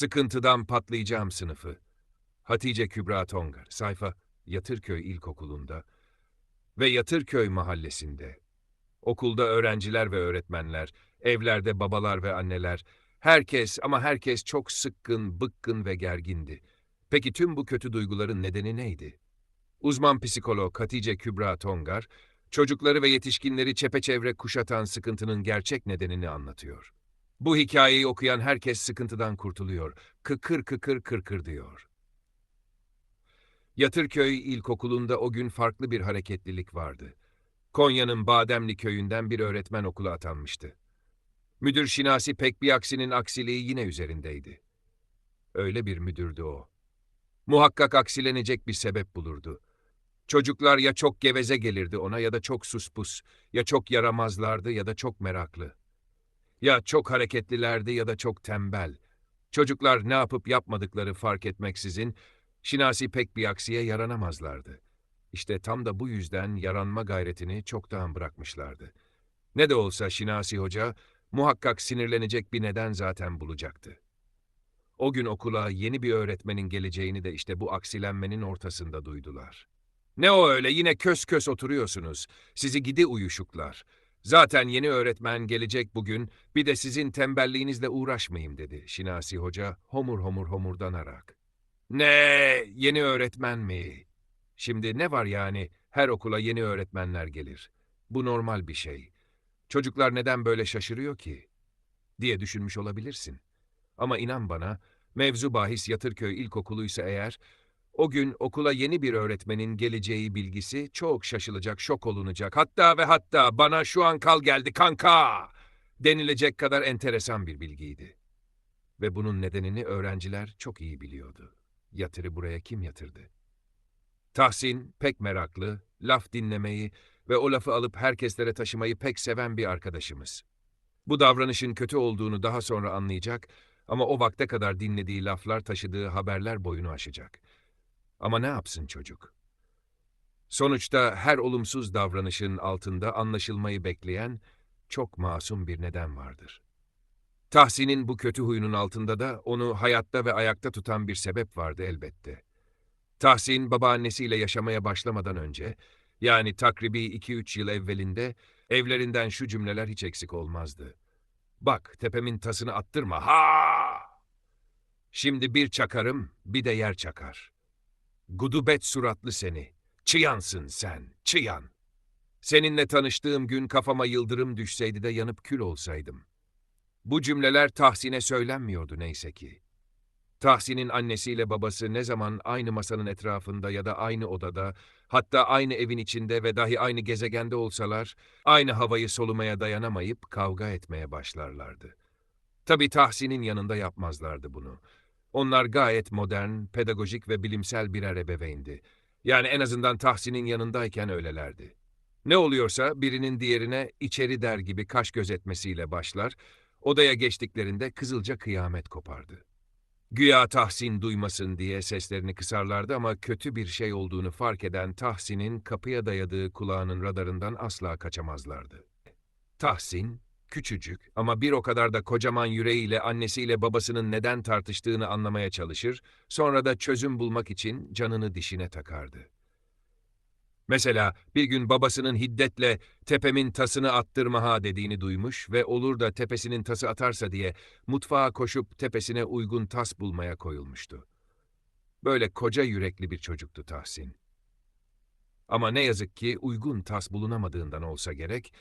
Sıkıntıdan patlayacağım sınıfı. Hatice Kübra Tongar, sayfa Yatırköy İlkokulu'nda ve Yatırköy mahallesinde. Okulda öğrenciler ve öğretmenler, evlerde babalar ve anneler, herkes ama herkes çok sıkkın, bıkkın ve gergindi. Peki tüm bu kötü duyguların nedeni neydi? Uzman psikolog Hatice Kübra Tongar, çocukları ve yetişkinleri çepeçevre kuşatan sıkıntının gerçek nedenini anlatıyor. Bu hikayeyi okuyan herkes sıkıntıdan kurtuluyor. Kıkır kıkır kırkır diyor. Yatırköy İlkokulu'nda o gün farklı bir hareketlilik vardı. Konya'nın Bademli köyünden bir öğretmen okula atanmıştı. Müdür Şinasi Pekbiaksi'nin aksiliği yine üzerindeydi. Öyle bir müdürdü o. Muhakkak aksilenecek bir sebep bulurdu. Çocuklar ya çok geveze gelirdi ona ya da çok suspus, ya çok yaramazlardı ya da çok meraklı. Ya çok hareketlilerdi ya da çok tembel. Çocuklar ne yapıp yapmadıkları fark etmeksizin Şinasi pek bir aksiye yaranamazlardı. İşte tam da bu yüzden yaranma gayretini çoktan bırakmışlardı. Ne de olsa Şinasi Hoca muhakkak sinirlenecek bir neden zaten bulacaktı. O gün okula yeni bir öğretmenin geleceğini de işte bu aksilenmenin ortasında duydular. Ne o öyle yine kös kös oturuyorsunuz. Sizi gidi uyuşuklar. Zaten yeni öğretmen gelecek bugün, bir de sizin tembelliğinizle uğraşmayayım dedi Şinasi Hoca homur homur homurdanarak. Ne, yeni öğretmen mi? Şimdi ne var yani, her okula yeni öğretmenler gelir. Bu normal bir şey. Çocuklar neden böyle şaşırıyor ki? diye düşünmüş olabilirsin. Ama inan bana, mevzu bahis Yatırköy İlkokuluysa eğer, o gün okula yeni bir öğretmenin geleceği bilgisi çok şaşılacak, şok olunacak. Hatta ve hatta bana şu an kal geldi kanka denilecek kadar enteresan bir bilgiydi. Ve bunun nedenini öğrenciler çok iyi biliyordu. Yatırı buraya kim yatırdı? Tahsin pek meraklı, laf dinlemeyi ve o lafı alıp herkeslere taşımayı pek seven bir arkadaşımız. Bu davranışın kötü olduğunu daha sonra anlayacak ama o vakte kadar dinlediği laflar taşıdığı haberler boyunu aşacak. Ama ne yapsın çocuk? Sonuçta her olumsuz davranışın altında anlaşılmayı bekleyen çok masum bir neden vardır. Tahsin'in bu kötü huyunun altında da onu hayatta ve ayakta tutan bir sebep vardı elbette. Tahsin babaannesiyle yaşamaya başlamadan önce, yani takribi 2-3 yıl evvelinde evlerinden şu cümleler hiç eksik olmazdı. Bak tepemin tasını attırma ha! Şimdi bir çakarım, bir de yer çakar. Gudubet suratlı seni. Çıyansın sen, çıyan. Seninle tanıştığım gün kafama yıldırım düşseydi de yanıp kül olsaydım. Bu cümleler Tahsin'e söylenmiyordu neyse ki. Tahsin'in annesiyle babası ne zaman aynı masanın etrafında ya da aynı odada, hatta aynı evin içinde ve dahi aynı gezegende olsalar, aynı havayı solumaya dayanamayıp kavga etmeye başlarlardı. Tabii Tahsin'in yanında yapmazlardı bunu. Onlar gayet modern, pedagojik ve bilimsel birer ebeveyndi. Yani en azından Tahsin'in yanındayken öylelerdi. Ne oluyorsa birinin diğerine içeri der gibi kaş gözetmesiyle başlar, odaya geçtiklerinde kızılca kıyamet kopardı. Güya Tahsin duymasın diye seslerini kısarlardı ama kötü bir şey olduğunu fark eden Tahsin'in kapıya dayadığı kulağının radarından asla kaçamazlardı. Tahsin, küçücük ama bir o kadar da kocaman yüreğiyle annesiyle babasının neden tartıştığını anlamaya çalışır, sonra da çözüm bulmak için canını dişine takardı. Mesela bir gün babasının hiddetle tepemin tasını attırma ha dediğini duymuş ve olur da tepesinin tası atarsa diye mutfağa koşup tepesine uygun tas bulmaya koyulmuştu. Böyle koca yürekli bir çocuktu Tahsin. Ama ne yazık ki uygun tas bulunamadığından olsa gerek,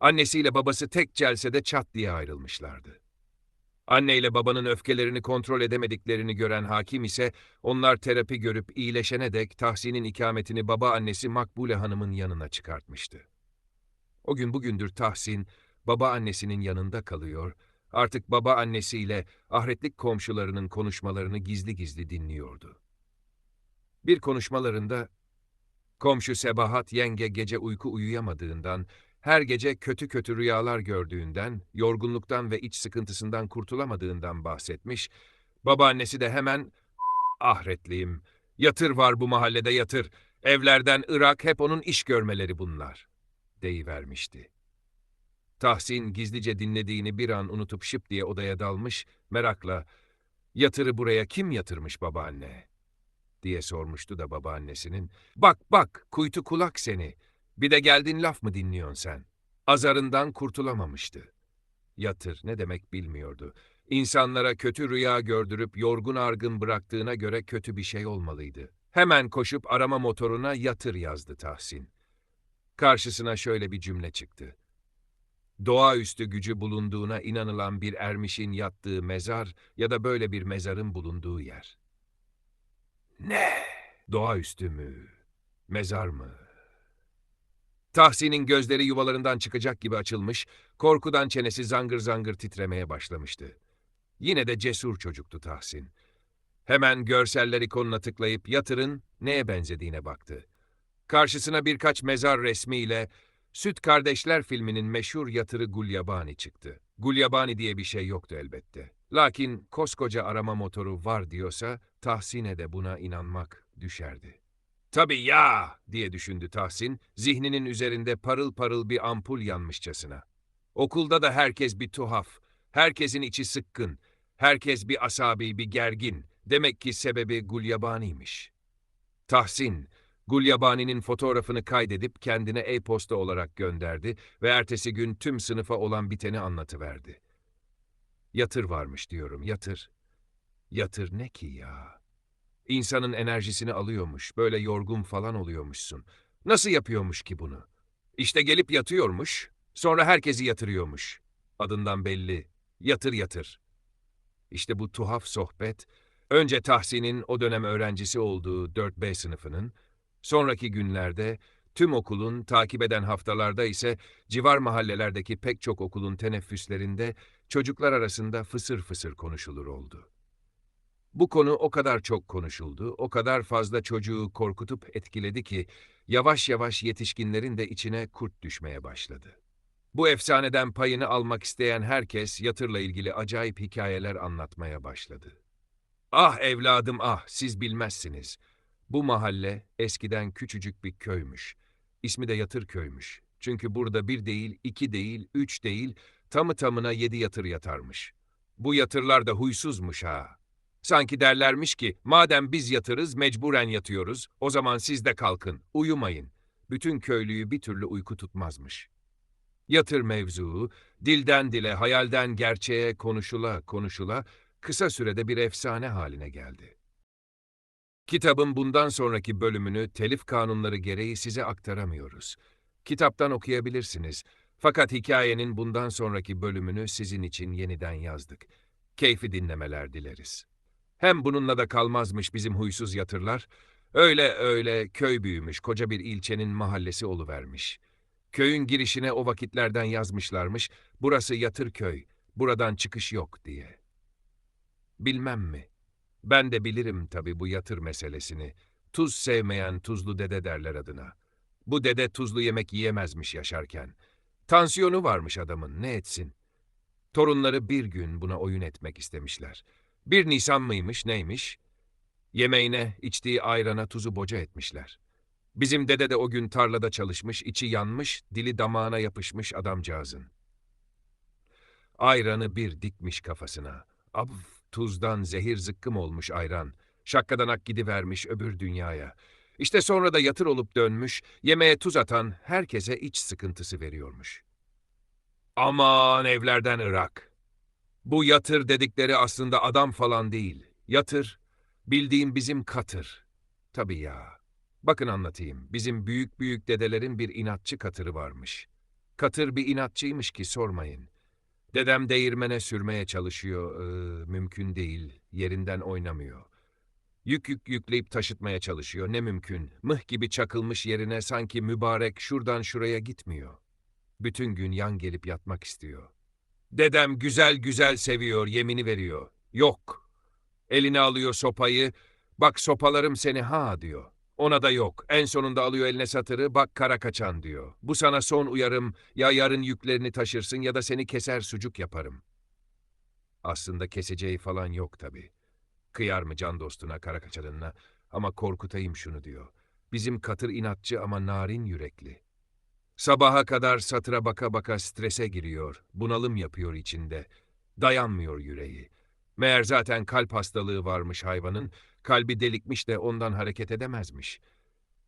annesiyle babası tek celsede çat diye ayrılmışlardı. Anne ile babanın öfkelerini kontrol edemediklerini gören hakim ise onlar terapi görüp iyileşene dek Tahsin'in ikametini baba annesi Makbule Hanım'ın yanına çıkartmıştı. O gün bugündür Tahsin baba annesinin yanında kalıyor, artık baba annesiyle ahretlik komşularının konuşmalarını gizli gizli dinliyordu. Bir konuşmalarında komşu Sebahat yenge gece uyku uyuyamadığından her gece kötü kötü rüyalar gördüğünden, yorgunluktan ve iç sıkıntısından kurtulamadığından bahsetmiş, babaannesi de hemen ahretliyim, yatır var bu mahallede yatır, evlerden Irak hep onun iş görmeleri bunlar, deyivermişti. Tahsin gizlice dinlediğini bir an unutup şıp diye odaya dalmış, merakla, Yatırı buraya kim yatırmış babaanne? diye sormuştu da babaannesinin. Bak bak kuytu kulak seni. Bir de geldin laf mı dinliyorsun sen? Azarından kurtulamamıştı. Yatır ne demek bilmiyordu. İnsanlara kötü rüya gördürüp yorgun argın bıraktığına göre kötü bir şey olmalıydı. Hemen koşup arama motoruna yatır yazdı Tahsin. Karşısına şöyle bir cümle çıktı. Doğaüstü gücü bulunduğuna inanılan bir ermişin yattığı mezar ya da böyle bir mezarın bulunduğu yer. Ne? Doğaüstü mü? Mezar mı? Tahsin'in gözleri yuvalarından çıkacak gibi açılmış, korkudan çenesi zangır zangır titremeye başlamıştı. Yine de cesur çocuktu Tahsin. Hemen görseller ikonuna tıklayıp yatırın neye benzediğine baktı. Karşısına birkaç mezar resmiyle Süt Kardeşler filminin meşhur yatırı Gulyabani çıktı. Gulyabani diye bir şey yoktu elbette. Lakin koskoca arama motoru var diyorsa Tahsin'e de buna inanmak düşerdi. Tabii ya diye düşündü Tahsin, zihninin üzerinde parıl parıl bir ampul yanmışçasına. Okulda da herkes bir tuhaf, herkesin içi sıkkın, herkes bir asabi, bir gergin. Demek ki sebebi Gulyabani'ymiş. Tahsin, Gulyabani'nin fotoğrafını kaydedip kendine e-posta olarak gönderdi ve ertesi gün tüm sınıfa olan biteni anlatıverdi. Yatır varmış diyorum, yatır. Yatır ne ki ya? İnsanın enerjisini alıyormuş, böyle yorgun falan oluyormuşsun. Nasıl yapıyormuş ki bunu? İşte gelip yatıyormuş, sonra herkesi yatırıyormuş. Adından belli, yatır yatır. İşte bu tuhaf sohbet, önce Tahsin'in o dönem öğrencisi olduğu 4B sınıfının, sonraki günlerde tüm okulun, takip eden haftalarda ise civar mahallelerdeki pek çok okulun teneffüslerinde çocuklar arasında fısır fısır konuşulur oldu. Bu konu o kadar çok konuşuldu, o kadar fazla çocuğu korkutup etkiledi ki yavaş yavaş yetişkinlerin de içine kurt düşmeye başladı. Bu efsaneden payını almak isteyen herkes yatırla ilgili acayip hikayeler anlatmaya başladı. Ah evladım ah siz bilmezsiniz. Bu mahalle eskiden küçücük bir köymüş. İsmi de Yatır Köy'müş. Çünkü burada bir değil, iki değil, üç değil, tamı tamına yedi yatır yatarmış. Bu yatırlar da huysuzmuş ha. Sanki derlermiş ki, madem biz yatırız, mecburen yatıyoruz, o zaman siz de kalkın, uyumayın. Bütün köylüyü bir türlü uyku tutmazmış. Yatır mevzuu, dilden dile, hayalden gerçeğe konuşula konuşula, kısa sürede bir efsane haline geldi. Kitabın bundan sonraki bölümünü telif kanunları gereği size aktaramıyoruz. Kitaptan okuyabilirsiniz. Fakat hikayenin bundan sonraki bölümünü sizin için yeniden yazdık. Keyfi dinlemeler dileriz. Hem bununla da kalmazmış bizim huysuz yatırlar. Öyle öyle köy büyümüş, koca bir ilçenin mahallesi oluvermiş. Köyün girişine o vakitlerden yazmışlarmış, burası yatır köy, buradan çıkış yok diye. Bilmem mi? Ben de bilirim tabii bu yatır meselesini. Tuz sevmeyen tuzlu dede derler adına. Bu dede tuzlu yemek yiyemezmiş yaşarken. Tansiyonu varmış adamın, ne etsin? Torunları bir gün buna oyun etmek istemişler. Bir Nisan mıymış, neymiş? Yemeğine, içtiği ayrana tuzu boca etmişler. Bizim dede de o gün tarlada çalışmış, içi yanmış, dili damağına yapışmış adamcağızın. Ayranı bir dikmiş kafasına. Ab, tuzdan zehir zıkkım olmuş ayran. Şakkadanak gidivermiş öbür dünyaya. İşte sonra da yatır olup dönmüş, yemeğe tuz atan herkese iç sıkıntısı veriyormuş. Aman evlerden Irak. Bu yatır dedikleri aslında adam falan değil. Yatır, bildiğim bizim katır. Tabii ya. Bakın anlatayım. Bizim büyük büyük dedelerin bir inatçı katırı varmış. Katır bir inatçıymış ki sormayın. Dedem değirmene sürmeye çalışıyor. ee, mümkün değil. Yerinden oynamıyor. Yük yük yükleyip taşıtmaya çalışıyor. Ne mümkün. Mıh gibi çakılmış yerine sanki mübarek şuradan şuraya gitmiyor. Bütün gün yan gelip yatmak istiyor. Dedem güzel güzel seviyor, yemini veriyor. Yok. Eline alıyor sopayı, bak sopalarım seni ha diyor. Ona da yok. En sonunda alıyor eline satırı, bak kara kaçan diyor. Bu sana son uyarım, ya yarın yüklerini taşırsın ya da seni keser sucuk yaparım. Aslında keseceği falan yok tabii. Kıyar mı can dostuna, kara kaçanına? Ama korkutayım şunu diyor. Bizim katır inatçı ama narin yürekli. Sabaha kadar satıra baka baka strese giriyor, bunalım yapıyor içinde. Dayanmıyor yüreği. Meğer zaten kalp hastalığı varmış hayvanın, kalbi delikmiş de ondan hareket edemezmiş.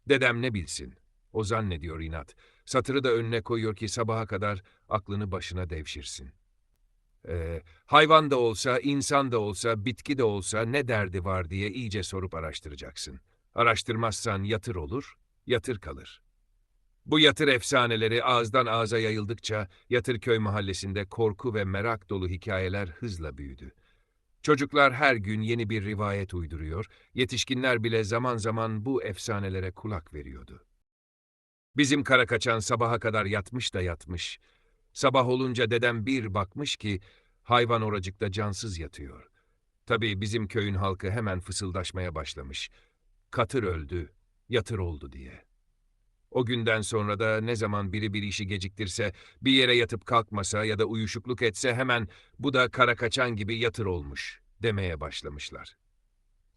Dedem ne bilsin? O zannediyor inat. Satırı da önüne koyuyor ki sabaha kadar aklını başına devşirsin. Ee, hayvan da olsa, insan da olsa, bitki de olsa ne derdi var diye iyice sorup araştıracaksın. Araştırmazsan yatır olur, yatır kalır. Bu yatır efsaneleri ağızdan ağza yayıldıkça Yatırköy mahallesinde korku ve merak dolu hikayeler hızla büyüdü. Çocuklar her gün yeni bir rivayet uyduruyor, yetişkinler bile zaman zaman bu efsanelere kulak veriyordu. Bizim kara kaçan sabaha kadar yatmış da yatmış. Sabah olunca dedem bir bakmış ki hayvan oracıkta cansız yatıyor. Tabii bizim köyün halkı hemen fısıldaşmaya başlamış. Katır öldü, yatır oldu diye. O günden sonra da ne zaman biri bir işi geciktirse, bir yere yatıp kalkmasa ya da uyuşukluk etse hemen bu da kara kaçan gibi yatır olmuş demeye başlamışlar.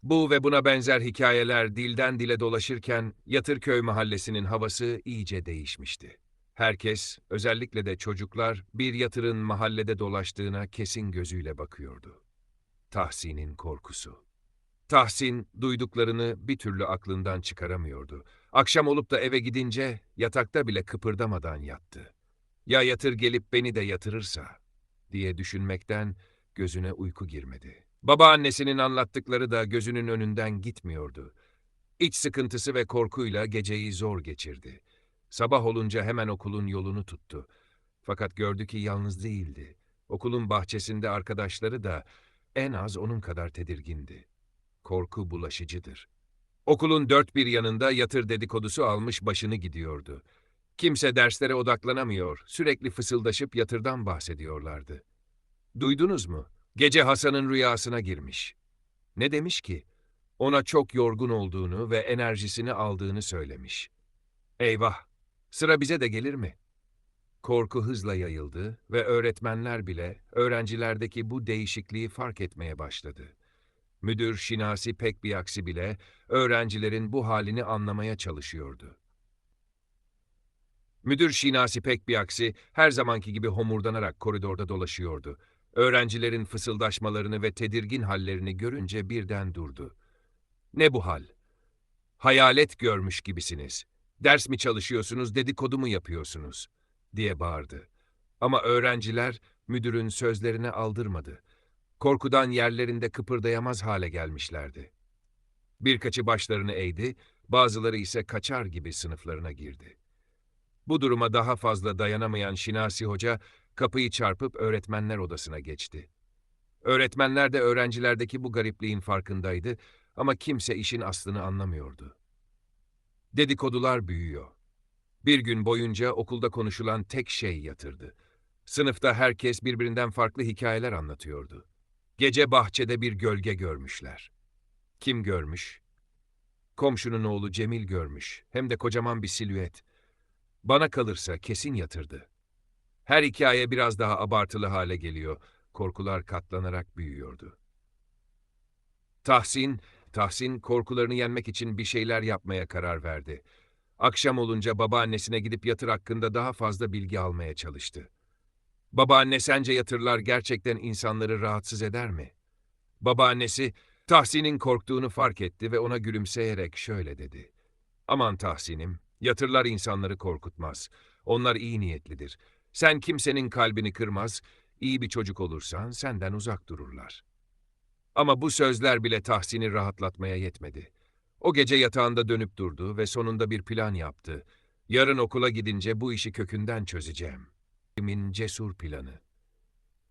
Bu ve buna benzer hikayeler dilden dile dolaşırken Yatırköy mahallesinin havası iyice değişmişti. Herkes, özellikle de çocuklar bir yatırın mahallede dolaştığına kesin gözüyle bakıyordu. Tahsin'in korkusu. Tahsin duyduklarını bir türlü aklından çıkaramıyordu. Akşam olup da eve gidince yatakta bile kıpırdamadan yattı. Ya yatır gelip beni de yatırırsa diye düşünmekten gözüne uyku girmedi. Babaannesinin anlattıkları da gözünün önünden gitmiyordu. İç sıkıntısı ve korkuyla geceyi zor geçirdi. Sabah olunca hemen okulun yolunu tuttu. Fakat gördü ki yalnız değildi. Okulun bahçesinde arkadaşları da en az onun kadar tedirgindi. Korku bulaşıcıdır. Okulun dört bir yanında yatır dedikodusu almış başını gidiyordu. Kimse derslere odaklanamıyor, sürekli fısıldaşıp yatırdan bahsediyorlardı. Duydunuz mu? Gece Hasan'ın rüyasına girmiş. Ne demiş ki? Ona çok yorgun olduğunu ve enerjisini aldığını söylemiş. Eyvah! Sıra bize de gelir mi? Korku hızla yayıldı ve öğretmenler bile öğrencilerdeki bu değişikliği fark etmeye başladı. Müdür Şinasi pek bir aksi bile öğrencilerin bu halini anlamaya çalışıyordu. Müdür Şinasi pek bir aksi her zamanki gibi homurdanarak koridorda dolaşıyordu. Öğrencilerin fısıldaşmalarını ve tedirgin hallerini görünce birden durdu. Ne bu hal? Hayalet görmüş gibisiniz. Ders mi çalışıyorsunuz, dedikodu mu yapıyorsunuz? diye bağırdı. Ama öğrenciler müdürün sözlerine aldırmadı. Korkudan yerlerinde kıpırdayamaz hale gelmişlerdi. Birkaçı başlarını eğdi, bazıları ise kaçar gibi sınıflarına girdi. Bu duruma daha fazla dayanamayan Şinasi Hoca kapıyı çarpıp öğretmenler odasına geçti. Öğretmenler de öğrencilerdeki bu garipliğin farkındaydı ama kimse işin aslını anlamıyordu. Dedikodular büyüyor. Bir gün boyunca okulda konuşulan tek şey yatırdı. Sınıfta herkes birbirinden farklı hikayeler anlatıyordu. Gece bahçede bir gölge görmüşler. Kim görmüş? Komşunun oğlu Cemil görmüş. Hem de kocaman bir silüet. Bana kalırsa kesin yatırdı. Her hikaye biraz daha abartılı hale geliyor. Korkular katlanarak büyüyordu. Tahsin, Tahsin korkularını yenmek için bir şeyler yapmaya karar verdi. Akşam olunca babaannesine gidip yatır hakkında daha fazla bilgi almaya çalıştı. Babaanne sence yatırlar gerçekten insanları rahatsız eder mi? Babaannesi Tahsin'in korktuğunu fark etti ve ona gülümseyerek şöyle dedi. Aman Tahsin'im, yatırlar insanları korkutmaz. Onlar iyi niyetlidir. Sen kimsenin kalbini kırmaz, iyi bir çocuk olursan senden uzak dururlar. Ama bu sözler bile Tahsin'i rahatlatmaya yetmedi. O gece yatağında dönüp durdu ve sonunda bir plan yaptı. Yarın okula gidince bu işi kökünden çözeceğim. Kimin cesur planı.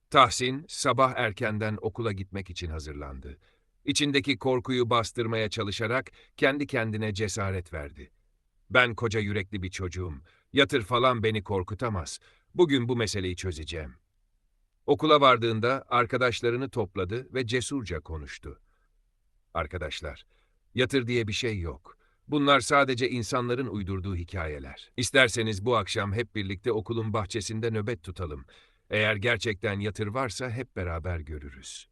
Tahsin sabah erkenden okula gitmek için hazırlandı. İçindeki korkuyu bastırmaya çalışarak kendi kendine cesaret verdi. Ben koca yürekli bir çocuğum. Yatır falan beni korkutamaz. Bugün bu meseleyi çözeceğim. Okula vardığında arkadaşlarını topladı ve cesurca konuştu. Arkadaşlar, yatır diye bir şey yok. Bunlar sadece insanların uydurduğu hikayeler. İsterseniz bu akşam hep birlikte okulun bahçesinde nöbet tutalım. Eğer gerçekten yatır varsa hep beraber görürüz.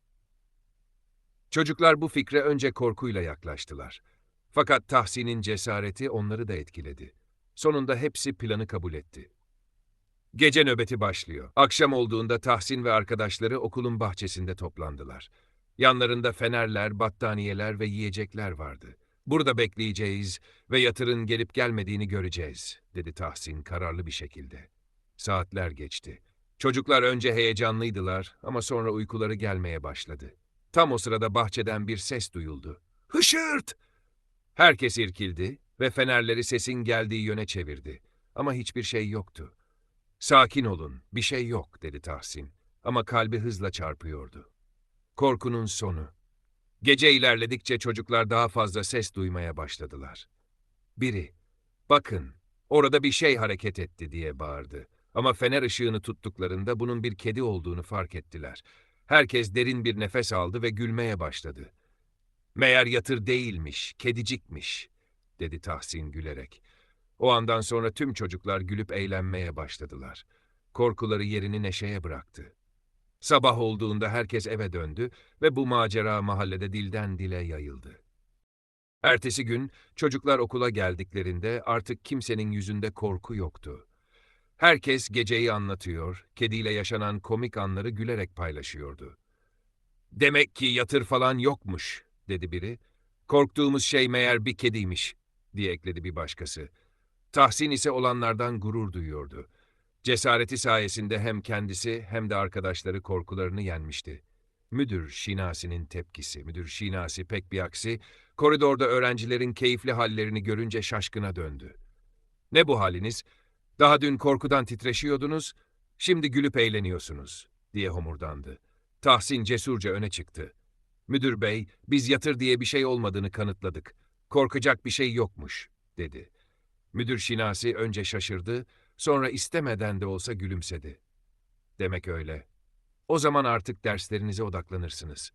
Çocuklar bu fikre önce korkuyla yaklaştılar. Fakat Tahsin'in cesareti onları da etkiledi. Sonunda hepsi planı kabul etti. Gece nöbeti başlıyor. Akşam olduğunda Tahsin ve arkadaşları okulun bahçesinde toplandılar. Yanlarında fenerler, battaniyeler ve yiyecekler vardı. Burada bekleyeceğiz ve yatırın gelip gelmediğini göreceğiz, dedi Tahsin kararlı bir şekilde. Saatler geçti. Çocuklar önce heyecanlıydılar ama sonra uykuları gelmeye başladı. Tam o sırada bahçeden bir ses duyuldu. Hışırt! Herkes irkildi ve fenerleri sesin geldiği yöne çevirdi. Ama hiçbir şey yoktu. Sakin olun, bir şey yok, dedi Tahsin. Ama kalbi hızla çarpıyordu. Korkunun sonu. Gece ilerledikçe çocuklar daha fazla ses duymaya başladılar. Biri, bakın, orada bir şey hareket etti diye bağırdı. Ama fener ışığını tuttuklarında bunun bir kedi olduğunu fark ettiler. Herkes derin bir nefes aldı ve gülmeye başladı. Meğer yatır değilmiş, kedicikmiş, dedi Tahsin gülerek. O andan sonra tüm çocuklar gülüp eğlenmeye başladılar. Korkuları yerini neşeye bıraktı. Sabah olduğunda herkes eve döndü ve bu macera mahallede dilden dile yayıldı. Ertesi gün çocuklar okula geldiklerinde artık kimsenin yüzünde korku yoktu. Herkes geceyi anlatıyor, kediyle yaşanan komik anları gülerek paylaşıyordu. Demek ki yatır falan yokmuş, dedi biri. Korktuğumuz şey meğer bir kediymiş, diye ekledi bir başkası. Tahsin ise olanlardan gurur duyuyordu. Cesareti sayesinde hem kendisi hem de arkadaşları korkularını yenmişti. Müdür Şinasi'nin tepkisi, müdür Şinasi pek bir aksi, koridorda öğrencilerin keyifli hallerini görünce şaşkına döndü. Ne bu haliniz? Daha dün korkudan titreşiyordunuz, şimdi gülüp eğleniyorsunuz, diye homurdandı. Tahsin cesurca öne çıktı. Müdür bey, biz yatır diye bir şey olmadığını kanıtladık. Korkacak bir şey yokmuş, dedi. Müdür Şinasi önce şaşırdı, sonra istemeden de olsa gülümsedi. Demek öyle. O zaman artık derslerinize odaklanırsınız,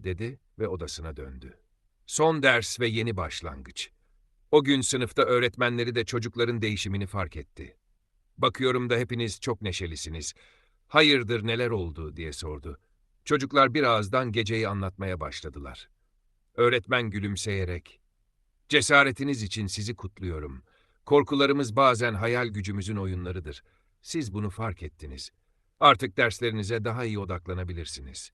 dedi ve odasına döndü. Son ders ve yeni başlangıç. O gün sınıfta öğretmenleri de çocukların değişimini fark etti. Bakıyorum da hepiniz çok neşelisiniz. Hayırdır neler oldu diye sordu. Çocuklar bir ağızdan geceyi anlatmaya başladılar. Öğretmen gülümseyerek, Cesaretiniz için sizi kutluyorum. Korkularımız bazen hayal gücümüzün oyunlarıdır. Siz bunu fark ettiniz. Artık derslerinize daha iyi odaklanabilirsiniz.